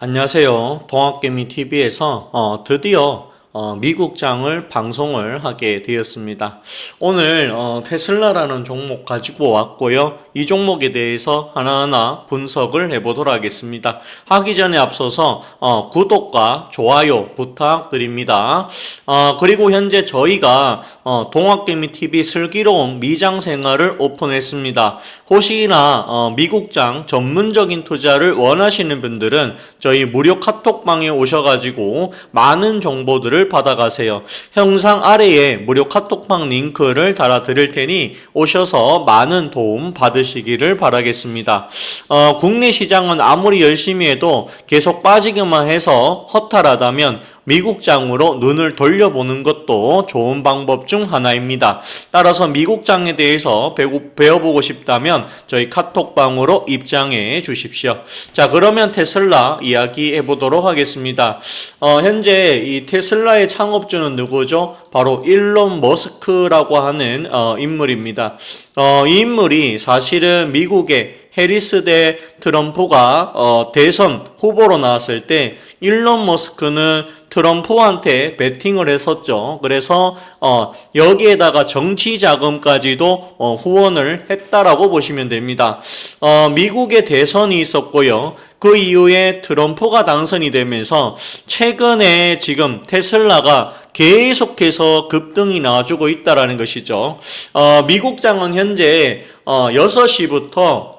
안녕하세요. 동학개미 TV에서 어, 드디어 어, 미국장을 방송을 하게 되었습니다. 오늘 어, 테슬라라는 종목 가지고 왔고요. 이 종목에 대해서 하나하나 분석을 해보도록 하겠습니다. 하기 전에 앞서서 어, 구독과 좋아요 부탁드립니다. 어, 그리고 현재 저희가 어, 동학개미 TV 슬기로운 미장 생활을 오픈했습니다. 혹시나 어, 미국장 전문적인 투자를 원하시는 분들은 저희 무료 카톡방에 오셔가지고 많은 정보들을 받아가세요. 영상 아래에 무료 카톡방 링크를 달아드릴 테니 오셔서 많은 도움 받으시기 를 바라겠습니다. 어, 국내 시장은 아무리 열심히 해도 계속 빠지기만 해서 허탈하다면 미국장으로 눈을 돌려보는 것도 좋은 방법 중 하나입니다. 따라서 미국장에 대해서 배워보고 싶다면 저희 카톡방으로 입장해 주십시오. 자, 그러면 테슬라 이야기 해 보도록 하겠습니다. 어, 현재 이 테슬라의 창업주는 누구죠? 바로 일론 머스크라고 하는 어, 인물입니다. 어, 이 인물이 사실은 미국의 해리스 대 트럼프가 어, 대선 후보로 나왔을 때 일론 머스크는 트럼프한테 베팅을 했었죠. 그래서 어, 여기에다가 정치 자금까지도 어, 후원을 했다라고 보시면 됩니다. 어, 미국의 대선이 있었고요. 그 이후에 트럼프가 당선이 되면서 최근에 지금 테슬라가 계속해서 급등이 나와주고 있다라는 것이죠. 어, 미국 장은 현재 어, 6시부터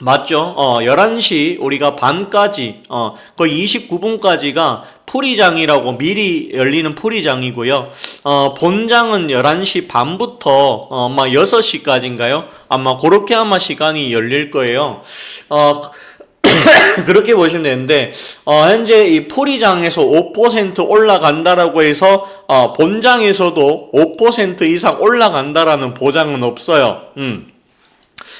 맞죠? 어, 11시 우리가 반까지, 어, 거의 29분까지가 풀이장이라고 미리 열리는 풀이장이고요. 어, 본장은 11시 반부터 어, 아마 6시까지인가요? 아마 그렇게 아마 시간이 열릴 거예요. 어, 그렇게 보시면 되는데 어, 현재 이 풀이장에서 5% 올라간다라고 해서 어, 본장에서도 5% 이상 올라간다라는 보장은 없어요. 음.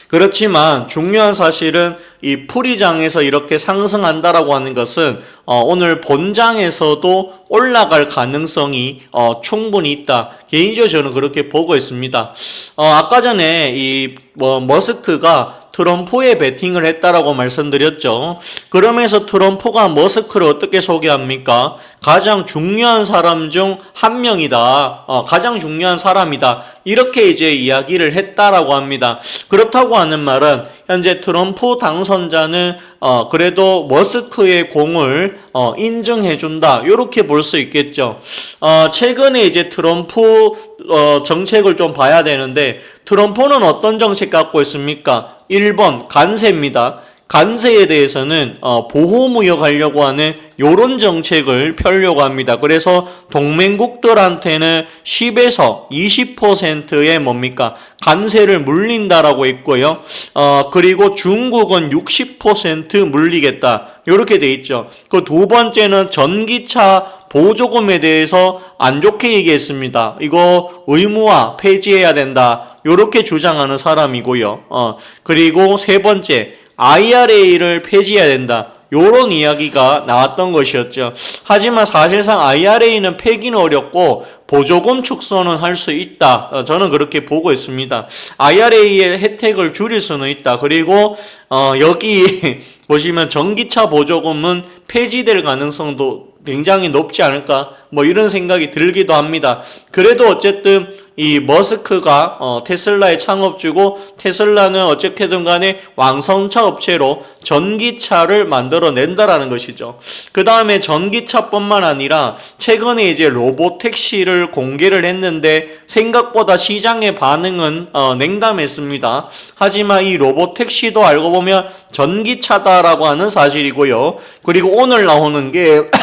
그렇지만 중요한 사실은 이 풀이장에서 이렇게 상승한다라고 하는 것은 어, 오늘 본장에서도 올라갈 가능성이 어, 충분히 있다. 개인적으로 저는 그렇게 보고 있습니다. 어, 아까 전에 이 뭐 머스크가 트럼프에 베팅을 했다라고 말씀드렸죠. 그러면서 트럼프가 머스크를 어떻게 소개합니까? 가장 중요한 사람 중 한 명이다. 어, 가장 중요한 사람이다. 이렇게 이제 이야기를 했다라고 합니다. 그렇다고 하는 말은 현재 트럼프 당선자는 어, 그래도 머스크의 공을 어, 인정해준다. 이렇게 볼 수 있겠죠. 어, 최근에 이제 트럼프 어, 정책을 좀 봐야 되는데 트럼프는 어떤 정책 갖고 있습니까? 1번 간세입니다. 간세에 대해서는 어, 보호무역 하려고 하는 요런 정책을 펴려고 합니다. 그래서 동맹국들한테는 10에서 20%의 뭡니까? 간세를 물린다라고 했고요. 어, 그리고 중국은 60% 물리겠다. 요렇게 돼 있죠. 그 두 번째는 전기차 보조금에 대해서 안 좋게 얘기했습니다. 이거 의무화 폐지해야 된다. 요렇게 주장하는 사람이고요. 어, 그리고 세 번째, IRA를 폐지해야 된다. 요런 이야기가 나왔던 것이었죠. 하지만 사실상 IRA는 폐기는 어렵고 보조금 축소는 할 수 있다. 어, 저는 그렇게 보고 있습니다. IRA의 혜택을 줄일 수는 있다. 그리고 어, 여기 보시면 전기차 보조금은 폐지될 가능성도 굉장히 높지 않을까 뭐 이런 생각이 들기도 합니다. 그래도 어쨌든 이 머스크가 어, 테슬라의 창업주고 테슬라는 어떻게든 간에 왕성차 업체로 전기차를 만들어낸다라는 것이죠. 그 다음에 전기차뿐만 아니라 최근에 이제 로봇 택시를 공개를 했는데 생각보다 시장의 반응은 어, 냉담했습니다. 하지만 이 로봇 택시도 알고 보면 전기차다라고 하는 사실이고요. 그리고 오늘 나오는 게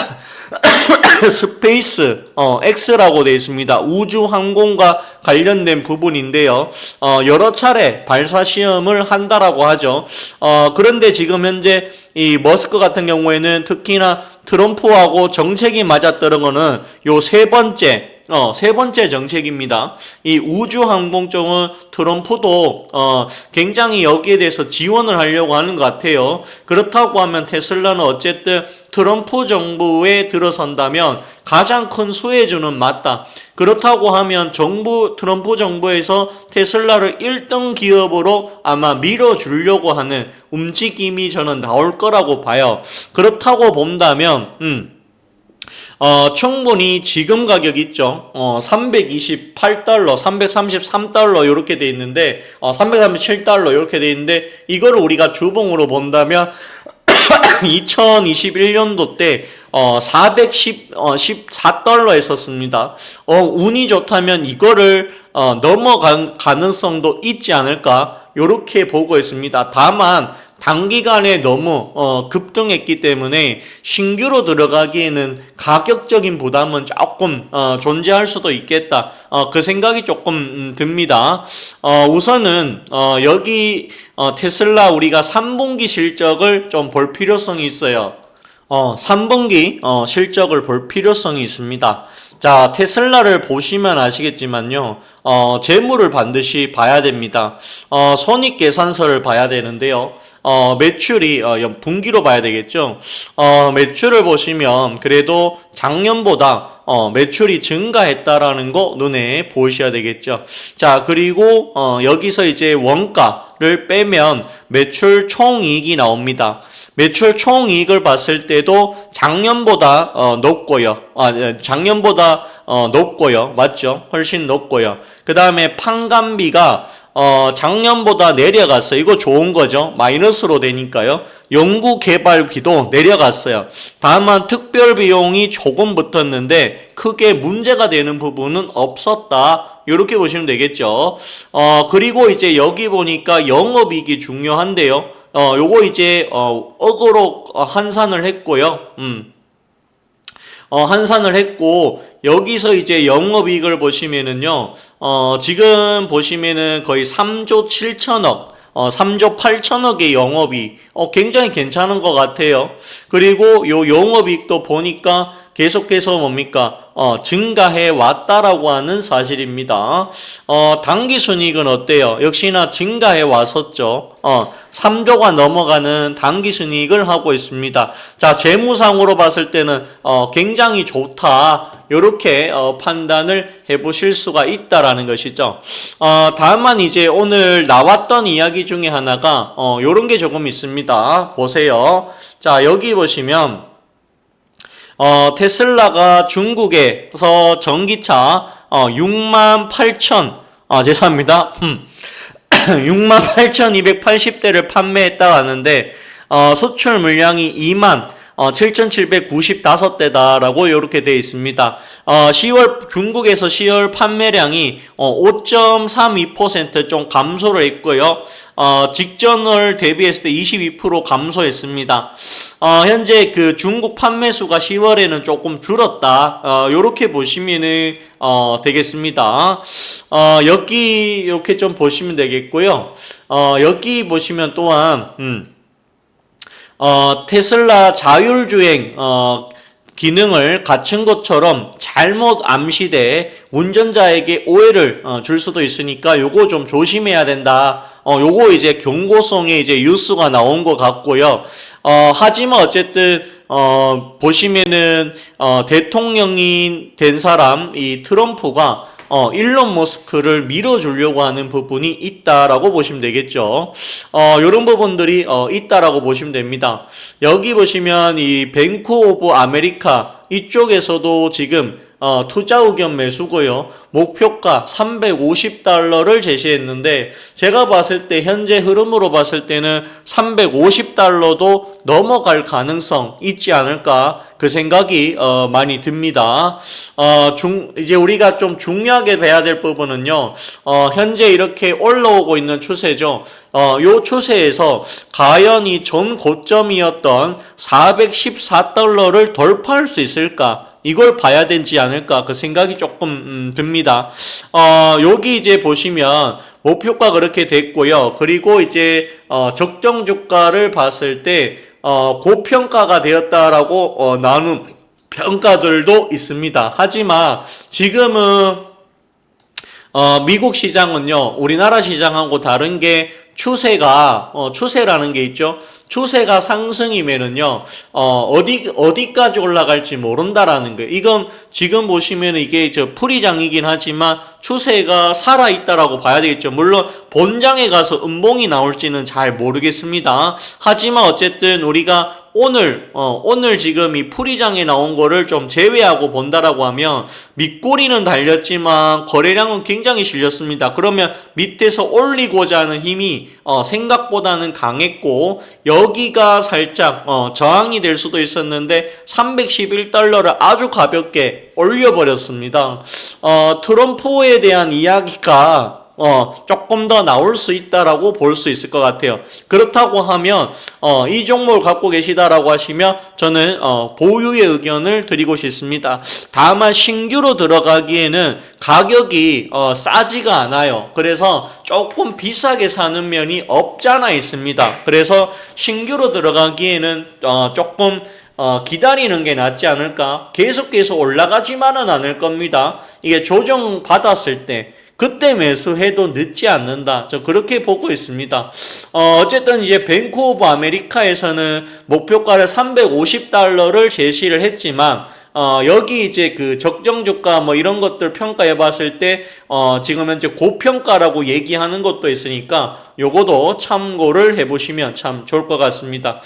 스페이스 어, X라고 되어 있습니다. 우주 항공과 관련된 부분인데요. 어, 여러 차례 발사 시험을 한다라고 하죠. 어, 그런데 지금 현재 이 머스크 같은 경우에는 특히나 트럼프하고 정책이 맞았던 거는 요 세 번째 어, 세 번째 정책입니다. 이 우주 항공 쪽은 트럼프도 어, 굉장히 여기에 대해서 지원을 하려고 하는 것 같아요. 그렇다고 하면 테슬라는 어쨌든 트럼프 정부에 들어선다면 가장 큰 수혜주는 맞다. 그렇다고 하면 정부 트럼프 정부에서 테슬라를 1등 기업으로 아마 밀어주려고 하는 움직임이 저는 나올 거라고 봐요. 그렇다고 본다면 음. 어, 충분히 지금 가격 있죠. 어, 328달러, 333달러 이렇게 돼 있는데 어, 337달러 이렇게 돼 있는데 이거를 우리가 주봉으로 본다면 2021년도 때 어, 410, 어, 14달러 했었습니다. 어, 운이 좋다면 이거를 어, 넘어갈 가능성도 있지 않을까 요렇게 보고 있습니다. 다만 단기간에 너무 어, 급등했기 때문에 신규로 들어가기에는 가격적인 부담은 조금 어, 존재할 수도 있겠다. 어, 그 생각이 조금 음, 듭니다. 어, 우선은 어, 여기 어, 테슬라 우리가 3분기 실적을 좀 볼 필요성이 있어요. 어, 3분기 어, 실적을 볼 필요성이 있습니다. 자, 테슬라를 보시면 아시겠지만요. 어, 재물을 반드시 봐야 됩니다. 어, 손익 계산서를 봐야 되는데요. 어, 매출이 어, 연- 분기로 봐야 되겠죠. 어, 매출을 보시면 그래도 작년보다 어, 매출이 증가했다라는 거 눈에 보이셔야 되겠죠. 자, 그리고 어, 여기서 이제 원가를 빼면 매출 총이익이 나옵니다. 매출 총 이익을 봤을 때도 작년보다 어, 높고요. 아, 네, 작년보다 어, 높고요. 맞죠? 훨씬 높고요. 그 다음에 판관비가 어, 작년보다 내려갔어요. 이거 좋은 거죠. 마이너스로 되니까요. 연구 개발비도 내려갔어요. 다만 특별 비용이 조금 붙었는데 크게 문제가 되는 부분은 없었다. 이렇게 보시면 되겠죠. 어, 그리고 이제 여기 보니까 영업이익이 중요한데요. 어, 요거 이제 어, 억으로 어, 환산을 했고요. 음. 어, 환산을 했고 여기서 이제 영업이익을 보시면은요. 어, 지금 보시면은 거의 3조 7천억 어, 3조 8천억의 영업이익 어, 굉장히 괜찮은 것 같아요. 그리고 요 영업이익도 보니까 계속해서 뭡니까? 어, 증가해 왔다라고 하는 사실입니다. 어, 당기 순이익은 어때요? 역시나 증가해 왔었죠. 어, 3조가 넘어가는 당기 순이익을 하고 있습니다. 자, 재무상으로 봤을 때는 어, 굉장히 좋다. 이렇게 어, 판단을 해보실 수가 있다라는 것이죠. 어, 다만 이제 오늘 나왔던 이야기 중에 하나가 어, 이런 게 조금 있습니다. 보세요. 자, 여기 보시면 어, 테슬라가 중국에서 전기차 어, 6만 8천 아 죄송합니다. 음. 6만 8,280대를 판매했다 하는데 어, 수출 물량이 2만 어, 7,795대다라고 이렇게 되어 있습니다. 어, 10월 중국에서 10월 판매량이 어, 5.32%좀 감소를 했고요. 어, 직전을 대비했을 때 22% 감소했습니다. 어, 현재 그 중국 판매 수가 10월에는 조금 줄었다. 어, 요렇게 보시면은 어, 되겠습니다. 어, 여기 이렇게 좀 보시면 되겠고요. 어, 여기 보시면 또한 음, 어, 테슬라 자율주행 어, 기능을 갖춘 것처럼 잘못 암시돼 운전자에게 오해를 어, 줄 수도 있으니까 요거 좀 조심해야 된다. 어, 요거 이제 경고성의 이제 뉴스가 나온 것 같고요. 어, 하지만 어쨌든 어, 보시면은 어, 대통령이 된 사람 이 트럼프가 어, 일론 머스크를 밀어주려고 하는 부분이 있다라고 보시면 되겠죠. 어, 이런 부분들이 어, 있다라고 보시면 됩니다. 여기 보시면 이 뱅크 오브 아메리카 이쪽에서도 지금 어, 투자 의견 매수고요. 목표가 350달러를 제시했는데 제가 봤을 때 현재 흐름으로 봤을 때는 350달러도 넘어갈 가능성 있지 않을까 그 생각이 어, 많이 듭니다. 어, 중 이제 우리가 좀 중요하게 봐야 될 부분은요. 어, 현재 이렇게 올라오고 있는 추세죠. 어, 요 추세에서 과연 이 전 고점이었던 414달러를 돌파할 수 있을까? 이걸 봐야 되지 않을까 그 생각이 조금 음, 듭니다. 어, 여기 이제 보시면 목표가 그렇게 됐고요. 그리고 이제 어, 적정 주가를 봤을 때 어, 고평가가 되었다라고 어, 나눈 평가들도 있습니다. 하지만 지금은 어, 미국 시장은요, 우리나라 시장하고 다른 게 추세가, 어, 추세라는 게 있죠. 추세가 상승이면은요, 어, 어디, 어디까지 올라갈지 모른다라는 거예요. 이건 지금 보시면 이게 저 풀이장이긴 하지만 추세가 살아있다라고 봐야 되겠죠. 물론 본장에 가서 음봉이 나올지는 잘 모르겠습니다. 하지만 어쨌든 우리가 오늘 어 오늘 지금 이 풀이장에 나온 거를 좀 제외하고 본다라고 하면 밑꼬리는 달렸지만 거래량은 굉장히 실렸습니다. 그러면 밑에서 올리고자 하는 힘이 어 생각보다는 강했고 여기가 살짝 어 저항이 될 수도 있었는데 311달러를 아주 가볍게 올려버렸습니다. 어 트럼프에 대한 이야기가 어, 조금 더 나올 수 있다라고 볼 수 있을 것 같아요. 그렇다고 하면, 어, 이 종목을 갖고 계시다라고 하시면, 저는, 어, 보유의 의견을 드리고 싶습니다. 다만, 신규로 들어가기에는 가격이, 어, 싸지가 않아요. 그래서 조금 비싸게 사는 면이 없잖아 있습니다. 그래서 신규로 들어가기에는, 어, 조금, 어, 기다리는 게 낫지 않을까? 계속해서 올라가지만은 않을 겁니다. 이게 조정 받았을 때, 그때 매수해도 늦지 않는다. 저 그렇게 보고 있습니다. 어, 어쨌든 이제 뱅크 오브 아메리카에서는 목표가를 350달러를 제시를 했지만 어, 여기 이제 그 적정 주가 뭐 이런 것들 평가해 봤을 때, 어, 지금 현재 고평가라고 얘기하는 것도 있으니까 요거도 참고를 해 보시면 참 좋을 것 같습니다.